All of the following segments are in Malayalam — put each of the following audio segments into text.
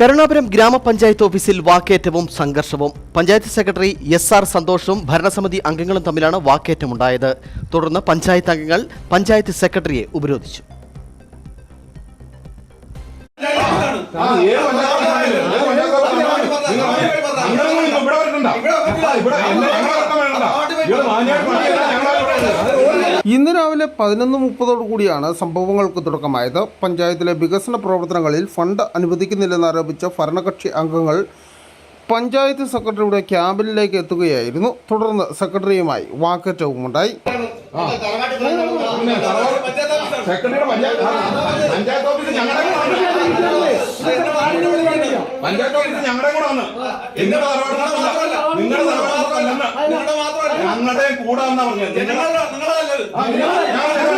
കരുണാപുരം ഗ്രാമപഞ്ചായത്ത് ഓഫീസിൽ വാക്കേറ്റവും സംഘർഷവും പഞ്ചായത്ത് സെക്രട്ടറി എസ് ആർ സന്തോഷും ഭരണസമിതി അംഗങ്ങളും തമ്മിലാണ് വാക്കേറ്റമുണ്ടായത് തുടർന്ന് പഞ്ചായത്ത് അംഗങ്ങൾ പഞ്ചായത്ത് സെക്രട്ടറിയെ ഉപരോധിച്ചു ഇവിടെ ഇന്ന് രാവിലെ പതിനൊന്ന് മുപ്പതോടു കൂടിയാണ് സംഭവങ്ങൾക്ക് തുടക്കമായത്. പഞ്ചായത്തിലെ വികസന പ്രവർത്തനങ്ങളിൽ ഫണ്ട് അനുവദിക്കുന്നില്ലെന്നാരോപിച്ച ഭരണകക്ഷി അംഗങ്ങൾ പഞ്ചായത്ത് സെക്രട്ടറിയുടെ ക്യാബിനിലേക്ക് എത്തുകയായിരുന്നു. തുടർന്ന് സെക്രട്ടറിയുമായി വാക്കേറ്റവും ഉണ്ടായി പഞ്ചായത്ത് ഓഫീസ് ഞങ്ങളുടെ കൂടെ വന്ന്. ആണ് നിങ്ങളുടെ തറവാട് നിങ്ങളുടെ തറവാട്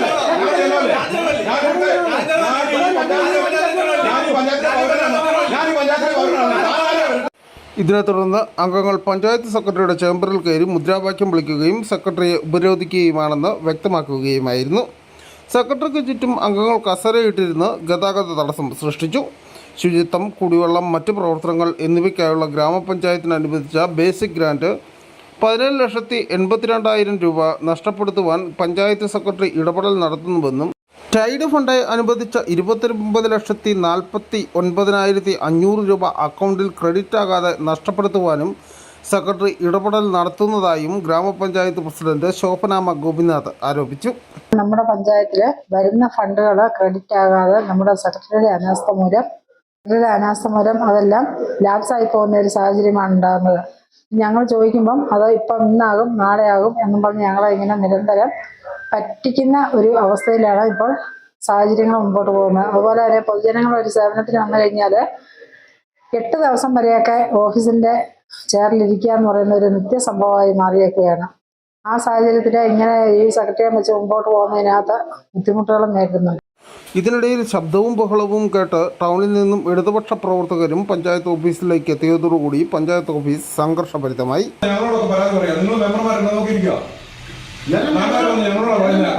ഞങ്ങളുടെ കൂടെ എന്നാ പറഞ്ഞത്? ഇതിനെ തുടർന്ന് അംഗങ്ങൾ പഞ്ചായത്ത് സെക്രട്ടറിയുടെ ചേംബറിൽ കയറി മുദ്രാവാക്യം വിളിക്കുകയും സെക്രട്ടറിയെ ഉപരോധിക്കുകയുമാണെന്ന് വ്യക്തമാക്കുകയുമായിരുന്നു സെക്രട്ടറിക്ക് ചുറ്റും അംഗങ്ങൾ കസരയിട്ടിരുന്ന് ഗതാഗത തടസ്സം സൃഷ്ടിച്ചു ശുചിത്വം കുടിവെള്ളം മറ്റ് പ്രവർത്തനങ്ങൾ എന്നിവയ്ക്കായുള്ള ഗ്രാമപഞ്ചായത്തിനനുബന്ധിച്ച ബേസിക് ഗ്രാന്റ് പതിനേഴ് ലക്ഷത്തി എൺപത്തിരണ്ടായിരം രൂപ നഷ്ടപ്പെടുത്തുവാൻ പഞ്ചായത്ത് സെക്രട്ടറി ഇടപെടൽ നടത്തുന്നുവെന്നും ടൈഡ് ഫണ്ടായി അനുവദിച്ച ഇരുപത്തൊൻപത് ലക്ഷത്തി നാൽപ്പത്തി ഒൻപതിനായിരത്തി അഞ്ഞൂറ് രൂപ അക്കൗണ്ടിൽ ക്രെഡിറ്റ് ആകാതെ നഷ്ടപ്പെടുത്തുവാനും സെക്രട്ടറി ഇടപെടൽ നടത്തുന്നതായും ഗ്രാമപഞ്ചായത്ത് പ്രസിഡന്റ് ശോഭനാമ ഗോപിനാഥ് ആരോപിച്ചു. നമ്മുടെ പഞ്ചായത്തിൽ വരുന്ന ഫണ്ടുകൾ ക്രെഡിറ്റ് ആകാതെ നമ്മുടെ സെക്രട്ടറിയുടെ അനാസ്ഥ മൂലം സെക്രട്ടറിയുടെ അനാസ്ഥ മൂലം അതെല്ലാം ലാപ്സായി പോകുന്ന ഒരു സാഹചര്യമാണ് ഉണ്ടാകുന്നത്. ഞങ്ങൾ ചോദിക്കുമ്പം അത് ഇപ്പം ഇന്നാകും നാളെ ആകും എന്നും പറഞ്ഞ് ഞങ്ങളെ ഇങ്ങനെ നിരന്തരം പറ്റിക്കുന്ന ഒരു അവസ്ഥയിലാണ് ഇപ്പോൾ സാഹചര്യങ്ങൾ മുമ്പോട്ട് പോകുന്നത്. അതുപോലെ തന്നെ പൊതുജനങ്ങൾ ഒരു സേവനത്തിന് വന്നു കഴിഞ്ഞാൽ എട്ട് ദിവസം വരെയൊക്കെ ഓഫീസിന്റെ ചെയറിലിരിക്കുക എന്ന് പറയുന്ന ഒരു നിത്യസംഭവമായി മാറിയേക്കുകയാണ് ആ സാഹചര്യത്തിൽ ഇങ്ങനെ ഈ സെക്രട്ടറിയെ വെച്ച് മുമ്പോട്ട് പോകുന്നതിനകത്ത് ബുദ്ധിമുട്ടുകളും നേരിടുന്നുണ്ട്. ഇതിനിടയിൽ ശബ്ദവും ബഹളവും കേട്ട് ടൗണിൽ നിന്നും ഇടതുപക്ഷ പ്രവർത്തകരും പഞ്ചായത്ത് ഓഫീസിലേക്ക് എത്തിയതോടുകൂടി പഞ്ചായത്ത് ഓഫീസ് സംഘർഷഭരിതമായി. ഞങ്ങളോടൊക്കെ പരാതി പറയാം. നിങ്ങൾ മെമ്പർമാരെ നോക്കിയിരിക്കുക. ഞങ്ങളോടാ പറയുന്നത്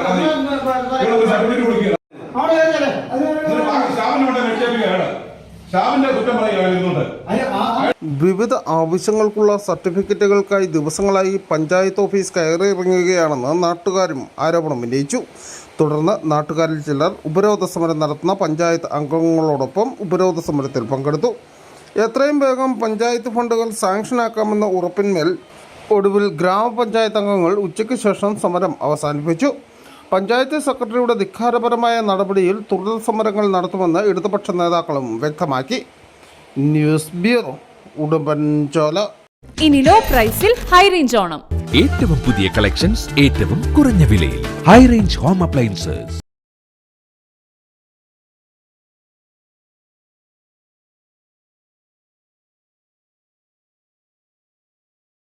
വിവിധ ആവശ്യങ്ങൾക്കുള്ള സർട്ടിഫിക്കറ്റുകൾക്കായി ദിവസങ്ങളായി പഞ്ചായത്ത് ഓഫീസ് കയറിയിറങ്ങുകയാണെന്ന് നാട്ടുകാരും ആരോപണം ഉന്നയിച്ചു. തുടർന്ന് നാട്ടുകാരിൽ ചിലർ ഉപരോധ സമരം നടത്തുന്ന പഞ്ചായത്ത് അംഗങ്ങളോടൊപ്പം ഉപരോധ സമരത്തിൽ പങ്കെടുത്തു. എത്രയും വേഗം പഞ്ചായത്ത് ഫണ്ടുകൾ സാങ്ഷനാക്കാമെന്ന ഉറപ്പിന്മേൽ ഒടുവിൽ ഗ്രാമപഞ്ചായത്ത് അംഗങ്ങൾ ഉച്ചയ്ക്ക് ശേഷം സമരം അവസാനിപ്പിച്ചു. പഞ്ചായത്ത് സെക്രട്ടറിയുടെ ധിക്കാരപരമായ നടപടിയിൽ തുടർ സമരങ്ങൾ നടത്തുമെന്ന് ഇടതുപക്ഷ നേതാക്കളും വ്യക്തമാക്കി. News bureau Udumbanchola. ഇനി ലോ പ്രൈസിൽ ഹൈ റേഞ്ച് ഓണം. ഏറ്റവും പുതിയ കളക്ഷൻസ് ഏറ്റവും കുറഞ്ഞ വിലയിൽ. High range home appliances